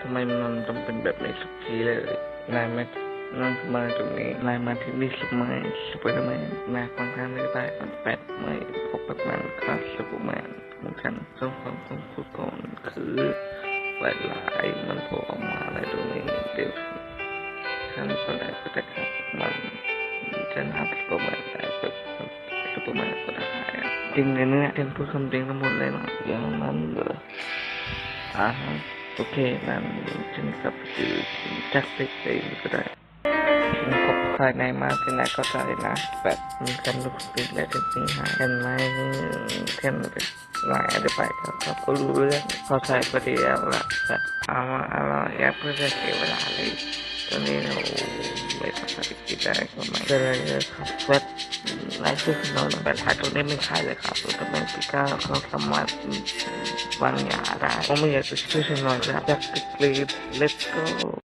ทำไมมันต้องเป็นแบบนี้ทุกทีเลยนายมานั่งมาตรงนี้นายมาที่นี่สมัยสไปเดอร์แมนนายค่อนข้างไม่ได้มันแปดไม่พบแบบนั้นคลาสซูเปอร์แมนเหมือนกันส่วนความของคุณก่อนคือหลายๆมันโผล่ออกมาอะไรตรงนี้เดี๋ยวฉันก็ได้ก็จะขับมันฉันทำซูเปอร์แมนได้แบบซูเปอร์แมนก็ได้อะจริงเลยเนี่ยฉันพูดคำจริงทั้งหมดเลยเนาะอย่างนั้นเหรออ่าฮะ โอเคนั่นฉันกับคือจักรเล็กๆก็ได้ฉันพบใครในมาที่ไหนก็ได้นะแบบมีกันลูกติดและจริงๆหาเห็นไหมเท่นเป็นหลายอธิบายเขาเขาก็รู้เรื่องพอใส่ประเดี๋ยวละแต่เอามาเอามาแยกเพื่อจะเสียเวลาเลยตอนนี้เราไม่สามารถคิดได้ก็ไม่เป็นายชื่อ ของเราแบบถ่ายตรงนี้ไม่ใช่เลย